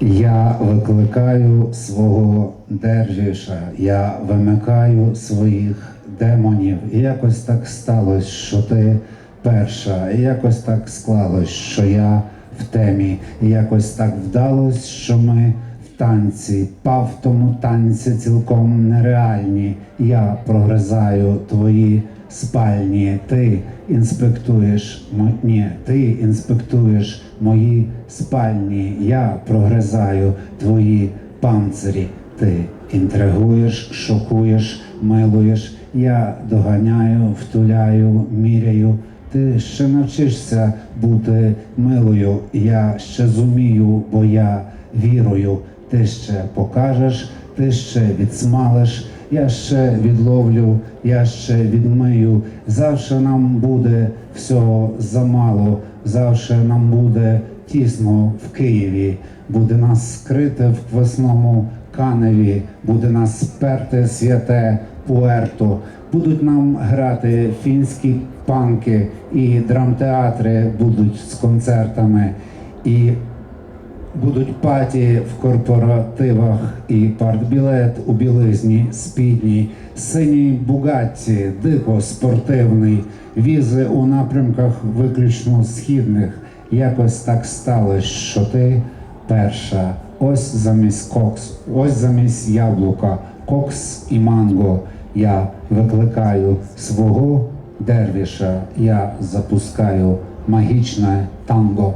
Я викликаю свого держіша, я вимикаю своїх демонів. І якось так сталося, що ти перша, і якось так склалось, що я в темі, і якось так вдалось, що ми танці, пав в тому танці цілком нереальні. Я прогризаю твої спальні, ти інспектуєш ні, ти інспектуєш мої спальні, я прогризаю твої панцирі, ти інтригуєш, шокуєш, милуєш, я доганяю, втуляю, міряю. Ти ще навчишся бути милою, я ще зумію, бо я вірую. Ти ще покажеш, ти ще відсмалиш, я ще відловлю, я ще відмию. Завше нам буде всього замало, завше нам буде тісно в Києві, буде нас скрити в квасному каневі, буде нас сперти святе Пуерто. Будуть нам грати фінські панки і драмтеатри будуть з концертами. І Будуть паті в корпоративах і партбілет у білизні, спідній, синій бугатті, дико спортивний, візи у напрямках виключно східних. Якось так сталося, що ти перша. Ось замість кокс, ось замість яблука, кокс і манго. Я викликаю свого дервіша, я запускаю магічне танго.